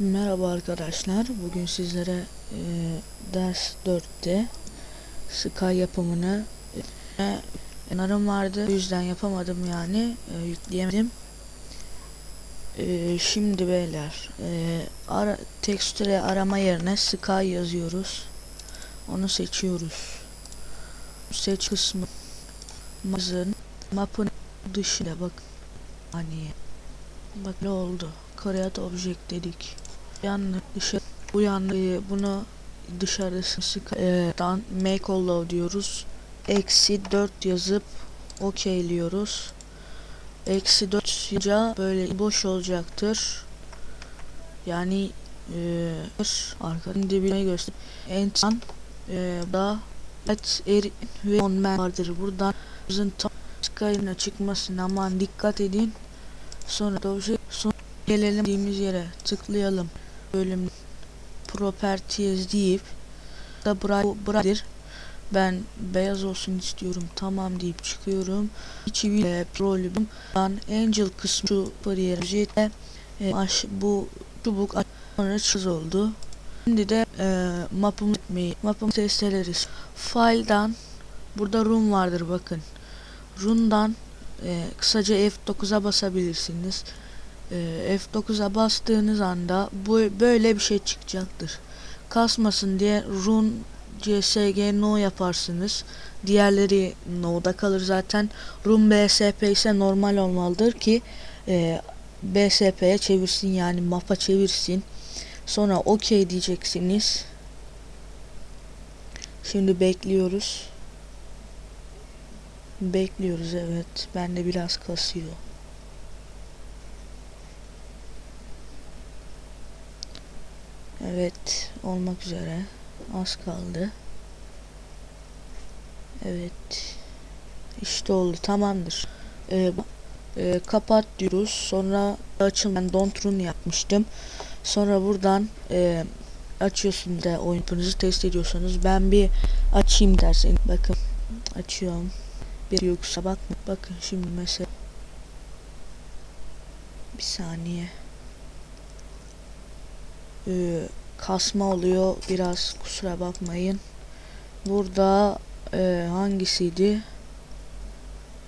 Merhaba arkadaşlar. Bugün sizlere e, ders 4'te Sky yapımını e, narım vardı. O yüzden yapamadım yani. E, yükleyemedim. E, şimdi beyler e, ara, tekstüre arama yerine Sky yazıyoruz. Onu seçiyoruz. Seç kısmı mazın mapın dışında bak hani bak ne oldu create object dedik yanlış dışarı bu yanlış bunu dışarısı e, dan make allow diyoruz. Eksi 4 yazıp okeyliyoruz eksi 4 yaza böyle boş olacaktır. Yani e, arkanın dibine göster entan e, da et er ve on vardır. Buradan bizim tam skyline çıkmasına aman dikkat edin. Sonra da şey son gelelim dediğimiz yere tıklayalım bölüm properties deyip da buradır ben beyaz olsun istiyorum tamam deyip çıkıyorum. İçi e, problem ben angel kısmı şu bariyer jete e, aş, bu çubuk sonra çiz oldu. Şimdi de e, mapımı mapımı test ederiz file'dan burada room vardır bakın. Rundan e, kısaca F9'a basabilirsiniz. E, F9'a bastığınız anda bu böyle bir şey çıkacaktır. Kasmasın diye run CSG no yaparsınız. Diğerleri no'da kalır zaten. Run BSP ise normal olmalıdır ki e, BSP'ye çevirsin yani map'a çevirsin. Sonra OK diyeceksiniz. Şimdi bekliyoruz. Bekliyoruz evet. Ben de biraz kasıyor. Evet. Olmak üzere. Az kaldı. Evet. İşte oldu. Tamamdır. Ee, e, kapat diyoruz. Sonra açın. Ben don't run yapmıştım. Sonra buradan e, açıyorsunuz da oyununuzu test ediyorsanız ben bir açayım dersin. Bakın açıyorum bir yoksa bak bakın şimdi mesela bir saniye ee, kasma oluyor. Biraz kusura bakmayın. Burada e, hangisiydi?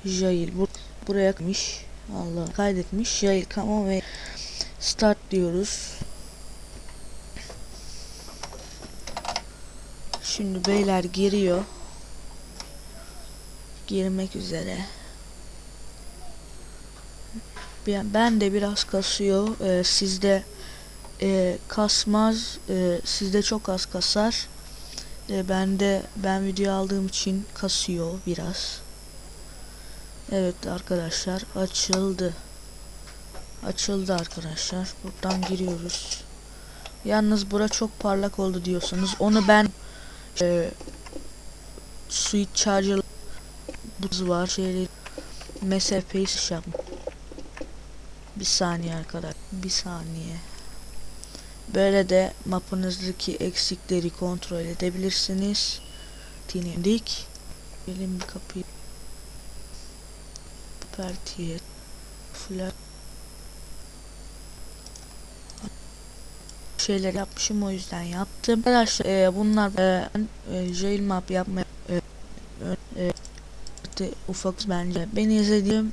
Jail. Bur buraya kaymış Allah kaydetmiş. Jail. Come ve start diyoruz. Şimdi beyler giriyor. Girmek üzere. Ben de biraz kasıyor. Ee, sizde e, kasmaz. E, sizde çok az kasar. E, ben de ben video aldığım için kasıyor biraz. Evet arkadaşlar açıldı. Açıldı arkadaşlar. Buradan giriyoruz. Yalnız bura çok parlak oldu diyorsanız onu ben e, switch charger buz var şeyleri mesafeyi şap bir saniye arkadaş bir saniye böyle de mapınızdaki eksikleri kontrol edebilirsiniz. Dinledik. Bir kapıyı. Partiye flat şeyler yapmışım o yüzden yaptım. Arkadaşlar e, bunlar e, e, jail map yapmaya e, e, ufak bence. Beni izlediğim